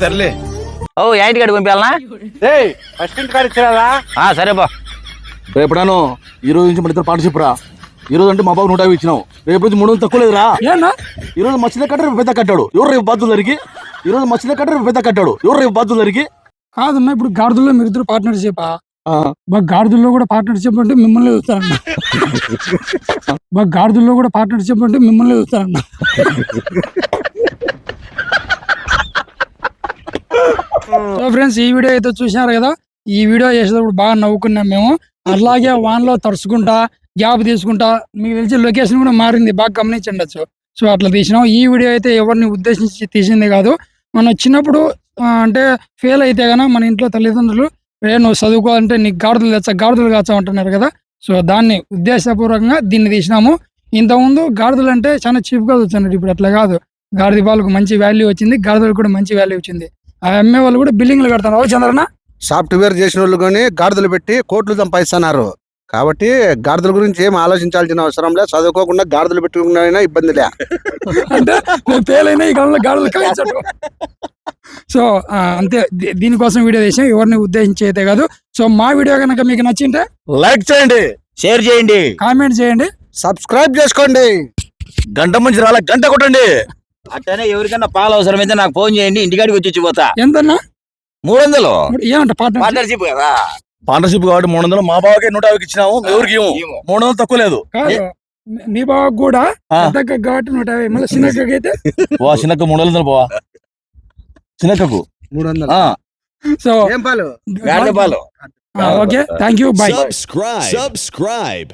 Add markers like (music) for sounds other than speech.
సర్లే. ఓ ఏంటి గడి పంపించాలనా? ఫస్ట్ ఇంటి కాడ ఇచ్చిరాదా ఆ, సరే బా రేపడాను ఈ రోజు నుంచి మన ఇద్దరు పార్ట్నర్షిప్ రా. ఈ రోజు అంటే మా బాబు నూట యాభై ఇచ్చినావు. రేపు నుంచి మూడు వందలు తక్కువ లేదురా. ఏనా ఈ రోజు మచ్చిల కట్ట రేపు పెద్ద కట్టాడు. ఎవరు రేపు బాధ్యత జరిగి ఈ రోజు మచ్చిల కట్ట రేపు పెద్ద కట్టాడు. ఎవరు రేపు బాధ్యత జరిగి కాదన్నా ఇప్పుడు గాడిదల్లో మీరు ఇద్దరు పార్ట్నర్షిప్ బా గాడిదల్లో కూడా పార్ట్నర్షిప్ అంటే మిమ్మల్ని చూస్తారన్న. బా (laughs) గాడిదల్లో కూడా పార్ట్నర్షిప్ అంటే మిమ్మల్ని చూస్తారన్న. (laughs) సో ఫ్రెండ్స్ ఈ వీడియో అయితే చూసినారు కదా? ఈ వీడియో చేసేటప్పుడు బాగా నవ్వుకున్నాం మేము. అలాగే వాన్లో తడుచుకుంటా గ్యాప్ తీసుకుంటా మీకు తెలిసి లొకేషన్ కూడా మారింది బాగా గమనించండొచ్చు సో అట్లా తీసినాం. ఈ వీడియో అయితే ఎవరిని ఉద్దేశించి తీసింది కాదు. మనం చిన్నప్పుడు అంటే ఫెయిల్ అయితే గన మన ఇంట్లో తల్లిదండ్రులు నువ్వు చదువుకోవాలంటే నీకు గాడిదలు తెచ్చా గాడిదలు కాచా అంటున్నారు కదా? సో దాన్ని ఉద్దేశపూర్వకంగా దీన్ని తీసినాము. ఇంతకుముందు గాడిదలు అంటే చాలా చీప్గా చూస్తున్నారు. ఇప్పుడు అట్లా కాదు. గాడిద పాలకు మంచి వాల్యూ వచ్చింది గాడిదలకు కూడా మంచి వాల్యూ వచ్చింది. ఆ అమ్మే వాళ్ళు కూడా బిల్డింగ్లు కడతారు. ఓ చంద్రనా సాఫ్ట్వేర్ చేసిన వాళ్ళు కానీ గాడిదలు పెట్టి కోట్లు సంపాదిస్తున్నారు. కాబట్టి గాడిదల గురించి ఏం ఆలోచించాల్సిన అవసరం లేదు. చదువుకోకుండా గాడిదలు పెట్టుకున్నా ఇబ్బంది లే. అంటే ఈ కాలంలో గాడిదలు కాయించడు సో అంతే. దీ- దీనికోసం వీడియో చేసాం ఎవరిని ఉద్దేశించి అయితే కాదు. సో మా వీడియో కనుక మీకు నచ్చింటే లైక్ చేయండి షేర్ చేయండి. కామెంట్ చేయండి. సబ్స్క్రైబ్ చేసుకోండి. గంట మంచి రాలే గంట కొట్టండి. అట్టనే ఎవరికైనా పాలు అవసరమైతే నాకు ఫోన్ చేయండి ఇంటికాడికి వచ్చి ఇచ్చిపోతా ఎంతన్నా? మూడు వందలు ఏమంట పార్ట్నర్ పార్ట్నర్షిప్ కదా. పార్ట్నర్షిప్ కాబట్టి మూడు వందలు మా బావకే నూట యాభైకి ఇచ్చినాము ఎవరికి. మూడు వందలు తక్కువ లేదు. నీ బావ కూడా కాబట్టి నూట యాభై మళ్ళీ చిన్నక్కకి అయితే? వా చిన్నక్క మూడు వందలు పోవా. చిన్నక్కకు? మూడు వందలు ఆ. సో ఏం పాలు? పాలు. Okay. Thank you bye Subscribe. Subscribe.